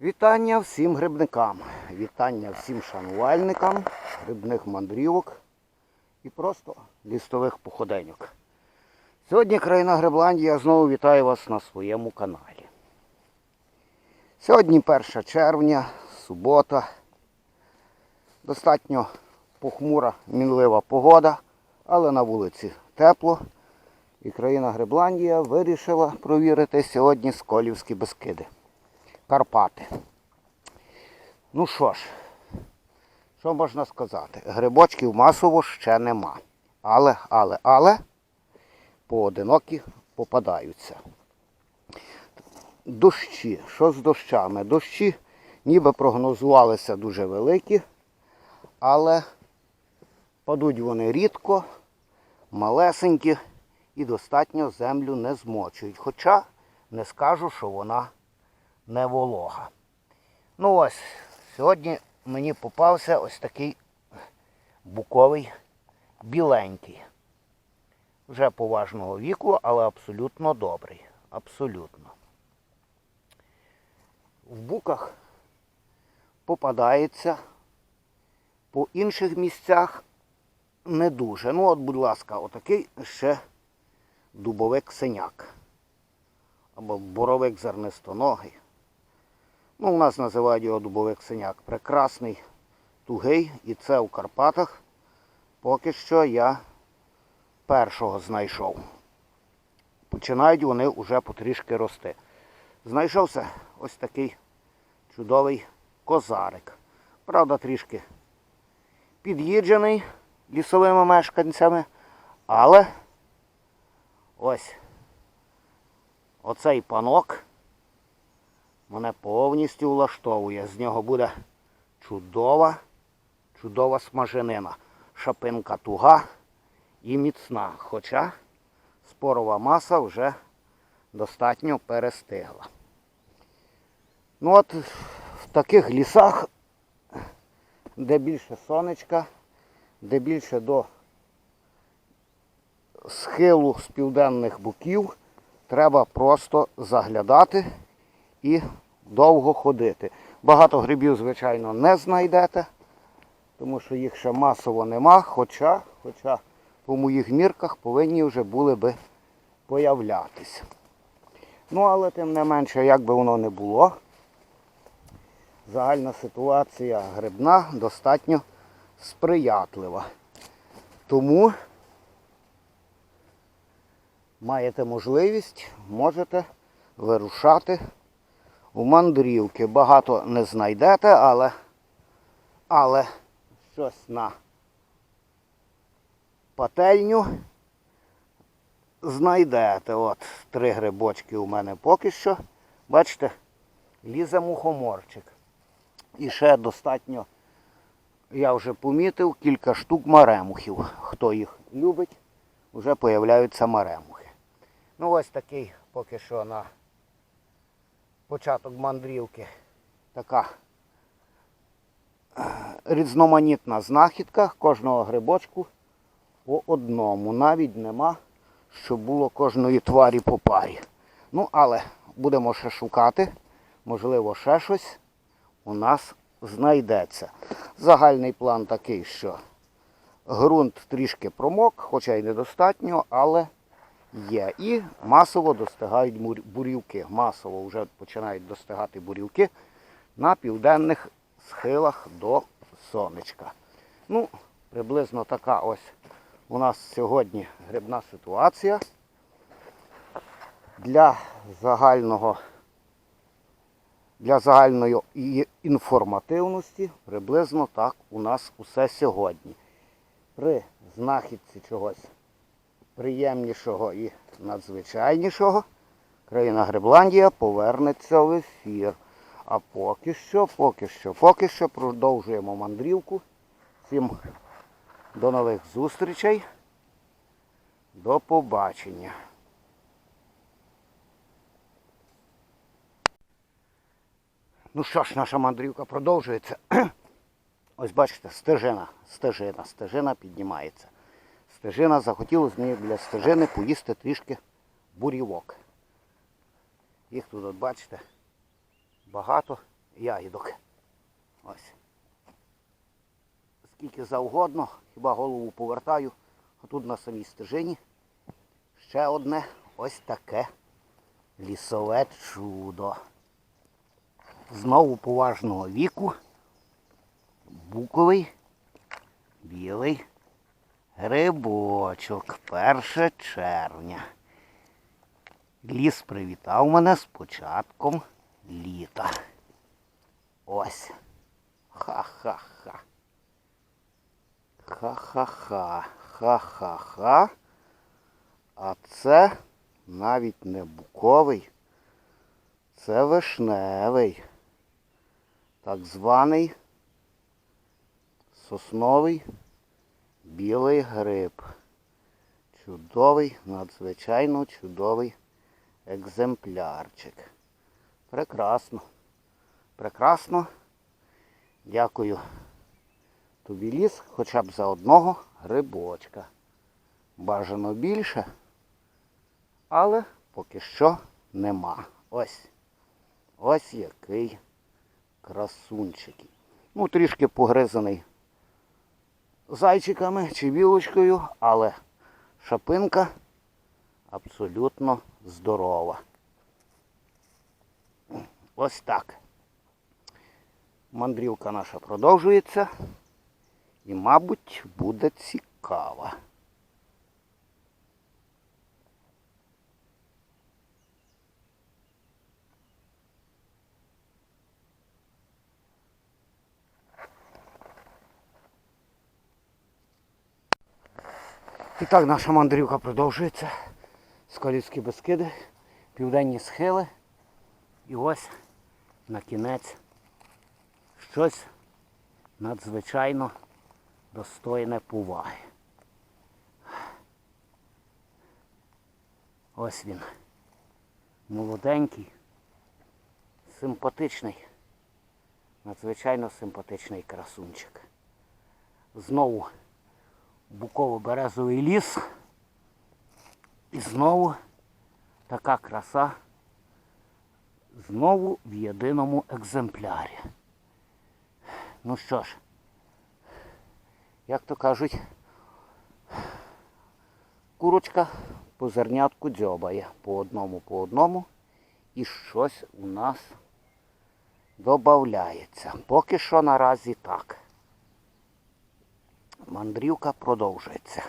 Вітання всім грибникам, вітання всім шанувальникам грибних мандрівок і просто лістових походеньок. Сьогодні країна Грибландія знову вітаю вас на своєму каналі. Сьогодні 1 червня, субота. Достатньо похмура, мінлива погода, але на вулиці тепло. І країна Грибландія вирішила провірити сьогодні Сколівські Бескиди. Карпати. Ну що ж, що можна сказати? Грибочків масово ще нема. Але, але, але поодинокі попадаються. Дощі. Що з дощами? Дощі ніби прогнозувалися дуже великі, але падуть вони рідко, малесенькі і достатньо землю не змочують. Хоча не скажу, що вона не волога. Ну ось, сьогодні мені попався ось такий буковий біленький. Вже поважного віку, але абсолютно добрий. Абсолютно. В буках попадається по інших місцях не дуже. Ну от, будь ласка, отакий ще дубовик синяк. Або боровик зернистоногий. Ну, у нас називають його дубовик синяк. Прекрасний, тугий. І це у Карпатах. Поки що я першого знайшов. Починають вони вже потрішки рости. Знайшовся ось такий чудовий козарик. Правда, трішки під'їджений лісовими мешканцями, але ось оцей панок мене повністю влаштовує. З нього буде чудова, чудова смаженина. Шапинка туга і міцна. Хоча спорова маса вже достатньо перестигла. Ну от в таких лісах, де більше сонечка, де більше до схилу з південних боків, треба просто заглядати і довго ходити. Багато грибів, звичайно, не знайдете, тому що їх ще масово нема, хоча, хоча по моїх мірках повинні вже були би появлятися. Ну, але тим не менше, як би воно не було, загальна ситуація грибна достатньо сприятлива. Тому маєте можливість, можете вирушати у мандрівки. Багато не знайдете, але, але щось на пательню знайдете. От три грибочки у мене поки що. Бачите, лізе мухоморчик. І ще достатньо, я вже помітив, кілька штук маремухів. Хто їх любить, вже появляються маремухи. Ну ось такий поки що на початок мандрівки така різноманітна знахідка кожного грибочку по одному. Навіть нема, щоб було кожної тварі по парі. Ну, але будемо ще шукати. Можливо, ще щось у нас знайдеться. Загальний план такий, що ґрунт трішки промок, хоча й недостатньо, але є. І масово достигають бурівки. Масово вже починають достигати бурівки на південних схилах до сонечка. Ну, приблизно така ось у нас сьогодні грибна ситуація. Для загального для загальної інформативності приблизно так у нас усе сьогодні. При знахідці чогось приємнішого і надзвичайнішого країна Грибландія повернеться в ефір. А поки що, поки що, поки що продовжуємо мандрівку. Всім до нових зустрічей. До побачення. Ну що ж, наша мандрівка продовжується. Ось бачите, стежина, стежина, стежина піднімається. Стежина захотілося мені для стежини поїсти трішки бурівок. Їх тут, от бачите, багато ягідок. Ось. Скільки завгодно, хіба голову повертаю. А тут на самій стежині ще одне ось таке лісове чудо. Знову поважного віку. Буковий білий грибочок. 1 червня. Ліс привітав мене з початком літа. Ось. Ха-ха-ха. Ха-ха-ха. Ха-ха-ха. А це навіть не буковий. Це вишневий. Так званий сосновий білий гриб. Чудовий, надзвичайно чудовий екземплярчик. Прекрасно. Прекрасно. Дякую тобі ліс хоча б за одного грибочка. Бажано більше, але поки що нема. Ось. Ось який красунчик. Ну, трішки погризаний зайчиками чи білочкою, але шапинка абсолютно здорова. Ось так. Мандрівка наша продовжується і, мабуть, буде цікава. І так наша мандрівка продовжується. Скалівські безкиди, південні схили. І ось на кінець щось надзвичайно достойне поваги. Ось він. Молоденький, симпатичний, надзвичайно симпатичний красунчик. Знову буково-березовий ліс. І знову така краса. Знову в єдиному екземплярі. Ну що ж, як то кажуть, курочка по зернятку дзьобає по одному по одному і щось у нас додається. Поки що наразі так. Мандрівка продовжується.